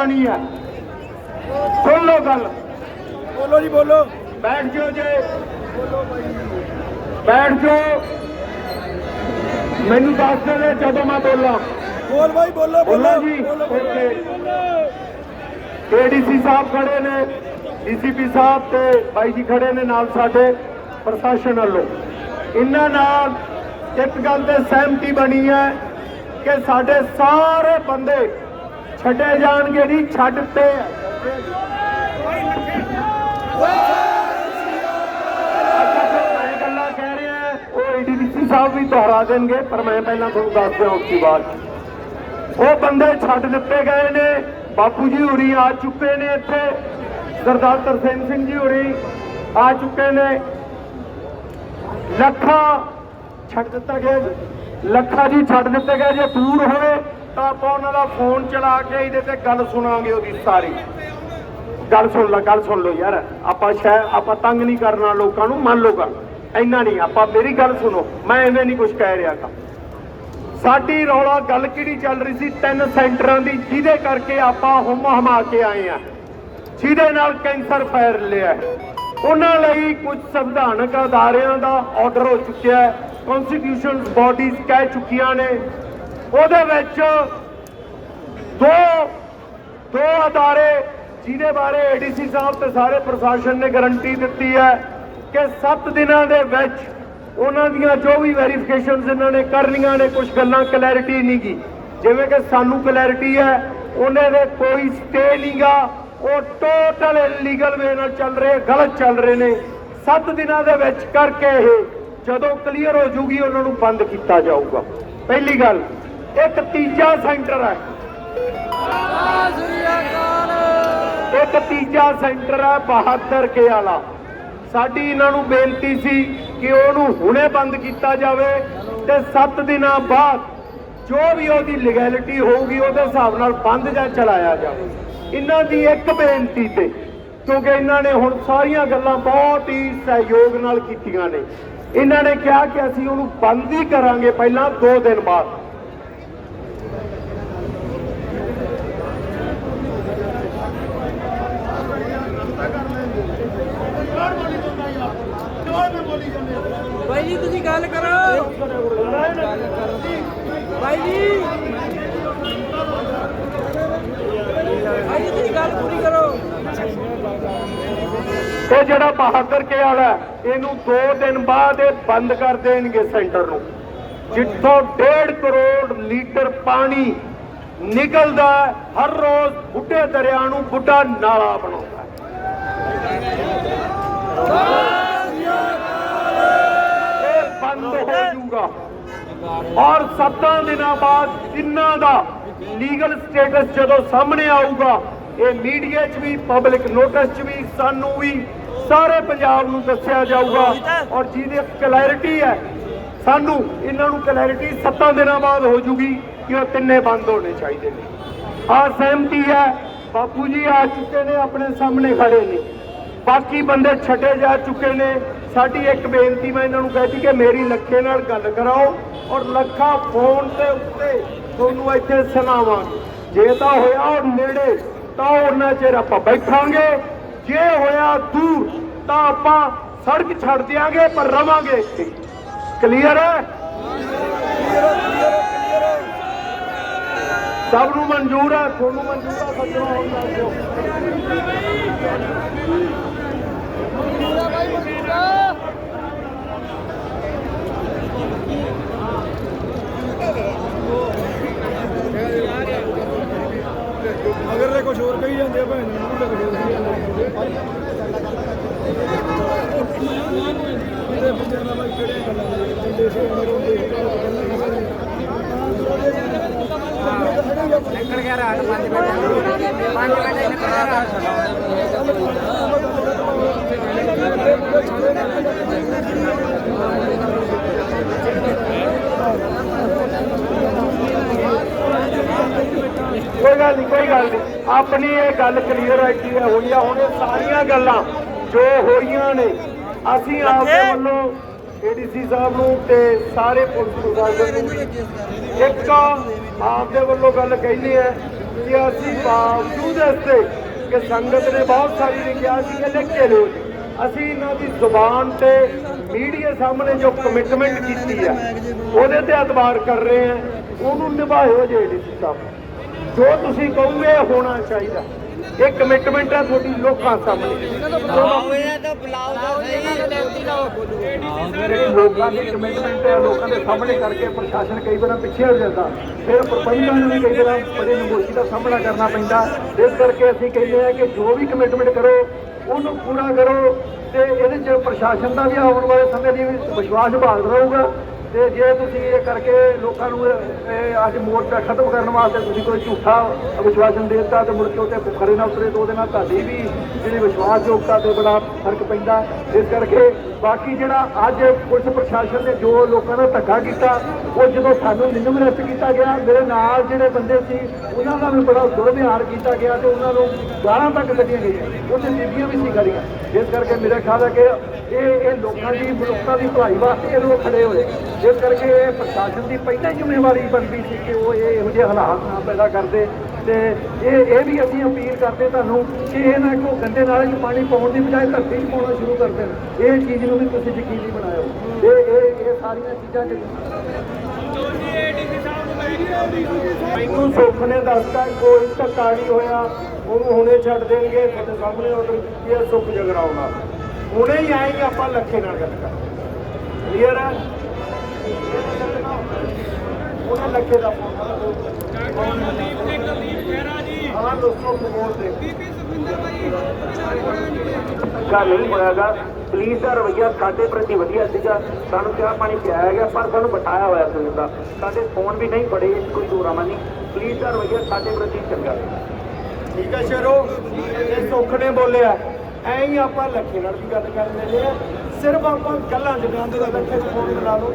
ਬਣੀ ਹੈ। ਸੁਣ ਲਓ ਗੱਲ। ਬੋਲੋ ਜੀ ਬੋਲੋ। ਬੈਠ ਜਾਓ ਜੇ। ਬੈਠ ਜਾਓ। ਮੈਨੂੰ ਦੱਸ ਦੇ ਜਦੋਂ ਮੈਂ ਬੋਲਾਂ। ਬੋਲ ਬਾਈ ਬੋਲੋ ਬੋਲੋ ਜੀ। ਓਕੇ ਏਡੀਸੀ ਸਾਹਿਬ ਖੜੇ ਨੇ। ਡੀਸੀਪੀ ਸਾਹਿਬ ਤੇ ਬਾਈ ਜੀ ਖੜੇ ਨੇ ਨਾਲ ਸਾਡੇ ਪ੍ਰਸ਼ਾਸਨ ਵੱਲੋਂ। ਇਹਨਾਂ ਨਾਲ ਇੱਕ ਗੱਲ ਤੇ ਸਹਿਮਤੀ ਬਣੀ ਹੈ ਕਿ ਸਾਡੇ ਸਾਰੇ ਬੰਦੇ ਛੱਡੇ ਜਾਣਗੇ ਨਹੀਂ, ਛੱਡ ਤੇ। ਸਾਹਿਬ ਵੀ ਦੁਹਰਾ ਦੇਣਗੇ, ਪਰ ਮੈਂ ਪਹਿਲਾਂ ਤੁਹਾਨੂੰ ਦੱਸ ਦਿਆਂ ਉਸ ਦੀ ਬਾਤ। ਉਹ ਬੰਦੇ ਛੱਡ ਦਿੱਤੇ ਗਏ ਨੇ। ਬਾਪੂ ਜੀ ਹੋਰੀ ਆ ਚੁੱਕੇ ਨੇ ਇੱਥੇ। ਸਰਦਾਰ ਤਰਸੇਮ ਸਿੰਘ ਜੀ ਹੋਰੀ ਆ ਚੁੱਕੇ ਨੇ। ਲੱਖਾ ਛੱਡ ਦਿੱਤਾ ਗਿਆ ਜੀ। ਲੱਖਾ ਜੀ ਛੱਡ ਦਿੱਤੇ ਗਏ, ਜੇ ਦੂਰ ਹੋਵੇ ਤਾਂ ਆਪਾਂ ਉਹਨਾਂ ਦਾ ਫੋਨ ਚਲਾ ਕੇ ਇਹਦੇ ਤੇ ਗੱਲ ਸੁਣਾਂਗੇ ਉਹਦੀ ਸਾਰੀ। ਗੱਲ ਸੁਣ ਲੈ, ਗੱਲ ਸੁਣ ਲਓ ਯਾਰ। ਆਪਾਂ ਸ਼ਾਇਦ ਆਪਾਂ ਤੰਗ ਨਹੀਂ ਕਰਨਾ ਲੋਕਾਂ ਨੂੰ, ਮੰਨ ਲਓ ਗੱਲ। ਇੰਨਾ ਨਹੀਂ, ਆਪਾਂ ਮੇਰੀ ਗੱਲ ਸੁਣੋ। ਮੈਂ ਐਵੇਂ ਨਹੀਂ ਕੁਝ ਕਹਿ ਰਿਹਾ ਗਾ। ਸਾਡੀ ਰੌਲਾ ਗੱਲ ਕਿਹੜੀ ਚੱਲ ਰਹੀ ਸੀ? ਤਿੰਨ ਸੈਂਟਰਾਂ ਦੀ, ਜਿਹਦੇ ਕਰਕੇ ਆਪਾਂ ਹੁਮ ਹਮਾ ਕੇ ਆਏ ਆ। ਜਿਹਦੇ ਨਾਲ ਕੈਂਸਰ ਫੈਲ ਲਿਆ ਉਹਨਾਂ ਲਈ ਕੁਝ ਸੰਵਿਧਾਨਕ ਅਦਾਰਿਆਂ ਦਾ ਆਰਡਰ ਹੋ ਚੁੱਕਿਆ ਹੈ। ਕਨਸਟੀਟਿਊਸ਼ਨਸ ਬਾਡੀਜ਼ ਕਹਿ ਚੁੱਕੀਆਂ ਨੇ। ਉਹਦੇ ਵਿੱਚ ਦੋ ਦੋ ਅਦਾਰੇ ਜਿਹਦੇ ਬਾਰੇ ਏਡੀਸੀ ਸਾਹਿਬ ਤੇ ਸਾਰੇ ਪ੍ਰਸ਼ਾਸਨ ਨੇ ਗਾਰੰਟੀ ਦਿੱਤੀ ਹੈ ਕਿ 7 ਦਿਨਾਂ ਦੇ ਵਿੱਚ ਉਹਨਾਂ ਦੀਆਂ ਜੋ ਵੀ ਵੈਰੀਫਿਕੇਸ਼ਨਸ ਇਹਨਾਂ ਨੇ ਕਰ ਕਰਨੀਆਂ ਨੇ ਕੁਝ ਗੱਲਾਂ ਕਲੈਰਿਟੀ ਨਹੀਂ ਗੀ। ਜਿਵੇਂ ਕਿ ਸਾਨੂੰ ਕਲੈਰਿਟੀ ਹੈ, ਉਹਨਾਂ ਦੇ ਕੋਈ ਸਟੇ ਨਹੀਂਗਾ ਉਹ ਟੋਟਲ ਇਲੀਗਲ ਵੇ ਨਾਲ ਚੱਲ ਰਹੇ, ਗਲਤ ਚੱਲ ਰਹੇ ਨੇ। 7 ਦਿਨਾਂ ਦੇ ਵਿੱਚ ਕਰਕੇ ਇਹ ਜਦੋਂ ਕਲੀਅਰ ਹੋ ਜੂਗੀ, ਉਹਨਾਂ ਨੂੰ ਬੰਦ ਕੀਤਾ ਜਾਊਗਾ। ਪਹਿਲੀ ਗੱਲ ਇੱਕ ਤੀਜਾ ਸੈਂਟਰ ਹੈ। ਇੱਕ ਤੀਜਾ ਸੈਂਟਰ ਹੈ ਬਹਾਦਰ ਕੇ ਵਾਲਾ ਸਾਡੀ ਇਹਨਾਂ ਨੂੰ ਬੇਨਤੀ ਸੀ ਕਿ ਉਹਨੂੰ ਹੁਣੇ ਬੰਦ ਕੀਤਾ ਜਾਵੇ ਤੇ 7 ਦਿਨਾਂ ਬਾਅਦ ਜੋ ਵੀ ਉਹਦੀ ਲੀਗੈਲਿਟੀ ਹੋਊਗੀ ਉਹਦੇ ਹਿਸਾਬ ਨਾਲ ਬੰਦ ਜਾਂ ਚਲਾਇਆ ਜਾਵੇ। ਇਹਨਾਂ ਦੀ ਇੱਕ ਬੇਨਤੀ ਤੇ, ਕਿਉਂਕਿ ਇਹਨਾਂ ਨੇ ਹੁਣ ਸਾਰੀਆਂ ਗੱਲਾਂ ਬਹੁਤ ਹੀ ਸਹਿਯੋਗ ਨਾਲ ਕੀਤੀਆਂ ਨੇ। ਇਹਨਾਂ ਨੇ ਕਿਹਾ ਕਿ ਅਸੀਂ ਉਹਨੂੰ ਬੰਦ ਹੀ ਕਰਾਂਗੇ ਪਹਿਲਾਂ 2 ਦਿਨ ਬਾਅਦ ਭਾਈ ਜੀ ਤੁਸੀਂ ਗੱਲ ਕਰੋ ਭਾਈ ਜੀ ਭਾਈ ਜੀ ਤੁਸੀਂ ਗੱਲ ਪੂਰੀ ਕਰੋ ਇਹ ਜਿਹੜਾ ਬਹਾਦਰ ਕੇ ਵਾਲਾ ਇਹਨੂੰ 2 ਦਿਨ ਬਾਅਦ ਇਹ ਬੰਦ ਕਰ ਦੇਣਗੇ ਸੈਂਟਰ ਨੂੰ। ਜਿੱਥੋਂ 1.5 ਕਰੋੜ ਲੀਟਰ ਪਾਣੀ ਨਿਕਲਦਾ ਹਰ ਰੋਜ਼ ਬੁੱਢੇ ਦਰਿਆ ਨੂੰ ਬੁੱਢਾ ਨਾਲਾ ਬਣਾਉਂਦਾ ਇਹ ਬੰਦ ਹੋ ਜੂਗਾ ਔਰ 7 ਦਿਨਾਂ ਬਾਅਦ ਇਹਨਾਂ ਦਾ ਲੀਗਲ ਸਟੇਟਸ ਜਦੋਂ ਸਾਹਮਣੇ ਆਊਗਾ, ਇਹ ਮੀਡੀਆ 'ਚ ਵੀ, ਪਬਲਿਕ ਨੋਟਿਸ 'ਚ ਵੀ, ਸਾਨੂੰ ਵੀ ਸਾਰੇ ਪੰਜਾਬ ਨੂੰ ਦੱਸਿਆ ਜਾਊਗਾ ਔਰ ਜਿਹਦੀ ਕਲੈਰਿਟੀ ਹੈ, ਸਾਨੂੰ ਇਹਨਾਂ ਨੂੰ ਕਲੈਰਿਟੀ 7 ਦਿਨਾਂ ਬਾਅਦ ਹੋ ਜੂਗੀ ਕਿ ਉਹ ਤਿੰਨੇ ਬੰਦ ਹੋਣੇ ਚਾਹੀਦੇ ਨੇ। ਆ ਸਹਿਮਤੀ ਹੈ, ਬਾਪੂ ਜੀ ਆ ਚੁੱਕੇ ਨੇ, ਆਪਣੇ ਸਾਹਮਣੇ ਖੜੇ ਨੇ। ਬਾਕੀ ਬੰਦੇ ਛੱਡੇ ਜਾ ਚੁੱਕੇ ਨੇ। ਸਾਡੀ ਇੱਕ ਬੇਨਤੀ ਮੈਂ ਇਹਨਾਂ ਨੂੰ ਕਹਿਤੀ ਕਿ ਮੇਰੀ ਲੱਖੇ ਨਾਲ ਗੱਲ ਕਰਾਓ ਔਰ ਲੱਖਾ ਫੋਨ ਦੇ ਉੱਤੇ ਤੁਹਾਨੂੰ ਇੱਥੇ ਸੁਣਾਵਾਂ ਜੇ ਤਾਂ ਹੋਇਆ ਔਰ ਨੇੜੇ, ਤਾਂ ਉਹਨਾਂ ਚਿਰ ਆਪਾਂ ਬੈਠਾਂਗੇ। ਜੇ ਹੋਇਆ ਦੂਰ ਤਾਂ ਆਪਾਂ ਸੜਕ ਛੱਡ ਦਿਆਂਗੇ, ਪਰ ਰਵਾਂਗੇ। ਕਲੀਅਰ ਹੈ? ਸਭ ਨੂੰ ਮਨਜ਼ੂਰ ਹੈ, ਤੁਹਾਨੂੰ ਮਨਜ਼ੂਰ ਹੈ, ਸੱਜਣੋ, ਹੁਣ ਦੱਸ ਦਿਓ ਕੁਝ ਹੋਰ ਕਹੀ ਜਾਂਦੇ ਆ ਭੈਣ ਨੂੰ ਕੁਝ ਹੋਰ ਇਹਦੇ ਬੰਦਿਆਂ ਨਾਲ ਬਾਈ ਕਿਹੜੀਆਂ ਗੱਲਾਂ ਨੇ ਬੰਦੇ ਸੇ ਅਮਰ ਨਿਕਲ ਗਿਆ ਰਾਤ 5 ਵਜੇ 5 ਵਜੇ ਨਿਕਲ ਗਿਆ ਰਾਤ ਕੋਈ ਗੱਲ ਨਹੀਂ ਕੋਈ ਗੱਲ ਨਹੀਂ ਆਪਣੀ ਇਹ ਗੱਲ ਕਲੀਅਰ ਹੈ ਕਿ ਹੋਈ ਆ। ਹੁਣ ਇਹ ਸਾਰੀਆਂ ਗੱਲਾਂ ਜੋ ਹੋਈਆਂ ਨੇ ਅਸੀਂ ਆਪਦੇ ਵੱਲੋਂ ਏਡੀਸੀ ਸਾਹਿਬ ਨੂੰ ਤੇ ਸਾਰੇ ਪੁਲਿਸ ਪ੍ਰਸ਼ਾਸਨ ਨੂੰ ਇੱਕ ਆਪਦੇ ਵੱਲੋਂ ਗੱਲ ਕਹਿੰਦੇ ਆ ਕਿ ਅਸੀਂ ਬਾਵਜੂਦ ਇਸ ਦੇ ਕਿ ਸੰਗਤ ਨੇ ਬਹੁਤ ਸਾਰੀ ਲਿਖਿਆ ਸੀ ਕਿ ਲਿਖ ਕੇ ਲਿਓ ਅਸੀਂ ਇਹਨਾਂ ਦੀ ਜ਼ੁਬਾਨ ਤੇ ਮੀਡੀਆ ਸਾਹਮਣੇ ਜੋ ਕਮਿਟਮੈਂਟ ਕੀਤੀ ਆ ਉਹਦੇ ਤੇ ਐਤਬਾਰ ਕਰ ਰਹੇ ਆ ਉਹਨੂੰ ਨਿਭਾਇਓ ਜੀ ਡੀਸੀ ਸਾਹਿਬ। ਜੋ ਤੁਸੀਂ ਕਹੋਗੇ ਹੋਣਾ ਚਾਹੀਦਾ। ਇਹ ਕਮਿਟਮੈਂਟ ਹੈ ਤੁਹਾਡੀ ਲੋਕਾਂ ਸਾਹਮਣੇ। ਲੋਕਾਂ ਦੀ ਕਮਿਟਮੈਂਟ ਹੈ ਲੋਕਾਂ ਦੇ ਸਾਹਮਣੇ ਕਰਕੇ ਪ੍ਰਸ਼ਾਸਨ ਕਈ ਵਾਰ ਪਿੱਛੇ ਹੋ ਜਾਂਦਾ। ਫਿਰ ਪ੍ਰਬੰਧਕਾਂ ਨੂੰ ਵੀ ਕਈ ਵਾਰ ਬੜੇ ਨਮੋਸ਼ੀ ਦਾ ਸਾਹਮਣਾ ਕਰਨਾ ਪੈਂਦਾ। ਇਸ ਕਰਕੇ ਅਸੀਂ ਕਹਿੰਦੇ ਆ ਕਿ ਜੋ ਵੀ ਕਮਿਟਮੈਂਟ ਕਰੋ ਉਹਨੂੰ ਪੂਰਾ ਕਰੋ। ਤੇ ਇਹਦੇ ਚ ਪ੍ਰਸ਼ਾਸਨ ਦਾ ਵੀ ਆਉਣ ਵਾਲੇ ਸਮੇਂ ਲਈ ਵੀ ਵਿਸ਼ਵਾਸ ਬਹਾਲ ਰਹੂਗਾ। ਤੇ ਜੇ ਤੁਸੀਂ ਇਹ ਕਰਕੇ ਲੋਕਾਂ ਨੂੰ ਅੱਜ ਮੋਰਚਾ ਖਤਮ ਕਰਨ ਵਾਸਤੇ ਤੁਸੀਂ ਕੋਈ ਝੂਠਾ ਵਿਸ਼ਵਾਸਨ ਦੇ ਦਿੱਤਾ ਤੇ ਮੁੜ ਕੇ ਉੱਤੇ ਖਰੇ ਨਾ ਉਤਰੇ, ਤੋਂ ਉਹਦੇ ਨਾਲ ਤੁਹਾਡੀ ਵੀ ਜਿਹੜੀ ਵਿਸ਼ਵਾਸਯੋਗਤਾ ਤੇ ਬੜਾ ਫ਼ਰਕ ਪੈਂਦਾ। ਇਸ ਕਰਕੇ ਬਾਕੀ ਜਿਹੜਾ ਅੱਜ ਪੁਲਿਸ ਪ੍ਰਸ਼ਾਸਨ ਨੇ ਜੋ ਲੋਕਾਂ ਦਾ ਧੱਕਾ ਕੀਤਾ, ਉਹ ਜਦੋਂ ਸਾਨੂੰ ਨਿੰਮ ਅਰੈਸਟ ਕੀਤਾ ਗਿਆ, ਮੇਰੇ ਨਾਲ ਜਿਹੜੇ ਬੰਦੇ ਸੀ, ਉਹਨਾਂ ਦਾ ਵੀ ਬੜਾ ਦੁਰਵਿਹਾਰ ਕੀਤਾ ਗਿਆ ਤੇ ਉਹਨਾਂ ਨੂੰ ਗਾਲਾਂ ਤੱਕ ਕੱਢੀਆਂ ਗਈਆਂ। ਉੱਥੇ ਬੀਬੀਆਂ ਵੀ ਸੀ ਖੜੀਆਂ ਇਸ ਕਰਕੇ ਮੇਰਾ ਖਿਆਲ ਹੈ ਕਿ ਇਹ ਇਹ ਲੋਕਾਂ ਦੀ ਮਨੁੱਖਤਾ ਦੀ ਭਲਾਈ ਵਾਸਤੇ ਇਹ ਲੋਕ ਖੜੇ ਹੋਏ। ਇਸ ਕਰਕੇ ਇਹ ਪ੍ਰਸ਼ਾਸਨ ਦੀ ਪਹਿਲਾਂ ਜ਼ਿੰਮੇਵਾਰੀ ਬਣਦੀ ਸੀ ਕਿ ਉਹ ਇਹ ਇਹੋ ਜਿਹੇ ਹਾਲਾਤ ਨਾ ਪੈਦਾ ਕਰਦੇ ਤੇ ਇਹ ਇਹ ਵੀ ਅਸੀਂ ਅਪੀਲ ਕਰਦੇ ਤੁਹਾਨੂੰ ਕਿ ਇਹ ਨਾ ਕੋ ਗੰਦੇ ਨਾਲੇ 'ਚ ਪਾਣੀ ਪਾਉਣ ਦੀ ਬਜਾਏ ਧਰਤੀ 'ਚ ਪਾਉਣਾ ਸ਼ੁਰੂ ਕਰ ਦੇਣ। ਇਹ ਚੀਜ਼ ਨੂੰ ਵੀ ਤੁਸੀਂ ਯਕੀਨੀ ਬਣਾਇਓ। ਇਹ ਇਹ ਇਹ ਸਾਰੀਆਂ ਚੀਜ਼ਾਂ ਮੈਨੂੰ ਸੁੱਖ ਨੇ ਦੱਸਤਾ, ਕੋਈ ਧੱਕਾ ਨਹੀਂ ਹੋਇਆ। ਉਹਨੂੰ ਹੁਣੇ ਛੱਡ ਦੇਣਗੇ, ਤੁਹਾਡੇ ਸਾਹਮਣੇ ਆਰਡਰ ਕੀ ਹੈ ਸੁੱਖ ਜਗਰਾਉਣਾ। ਹੁਣੇ ਹੀ ਆਏਗੇ ਆਪਾਂ ਲੱਖੇ ਨਾਲ ਗੱਲ ਕਰ ਕਲੀਅਰ ਹੈ? ਉਹਨਾਂ ਲੱਖੇ ਦਾ ਫੋਨ ਹਾਂ, ਦੋਸਤੋ ਪ੍ਰਮੋਟ ਦੇ ਧੱਕਾ ਨਹੀਂ ਹੋਇਆਗਾ। ਪੁਲਿਸ ਦਾ ਰਵੱਈਆ ਸਾਡੇ ਪ੍ਰਤੀ ਵਧੀਆ ਸੀਗਾ। ਸਾਨੂੰ ਚਾਹ ਪਾਣੀ ਪਿਆਇਆ ਗਿਆ, ਪਰ ਸਾਨੂੰ ਬਟਾਇਆ ਹੋਇਆ ਸੀ ਉਹਦਾ ਸਾਡੇ ਫੋਨ ਵੀ ਨਹੀਂ ਫੜੇ, ਕੋਈ ਦੂਰਾਮਾ ਨਹੀਂ। ਪੁਲਿਸ ਦਾ ਰਵੱਈਆ ਸਾਡੇ ਪ੍ਰਤੀ ਚੰਗਾ ਠੀਕ ਹੈ ਸ਼ੇਰੋ, ਇਹ ਸੁੱਖ ਨੇ ਬੋਲਿਆ। ਐਂ ਹੀ ਆਪਾਂ ਲੱਖੇ ਨਾਲ ਵੀ ਗੱਲ ਕਰ ਲੈਂਦੇ ਆ ਸਿਰਫ ਆਪਾਂ ਗੱਲਾਂ ਜਗਾਉਂਦੇ ਦਾ ਲੱਖੇ ਨੂੰ ਫੋਨ ਮਿਲਾ ਲਓ।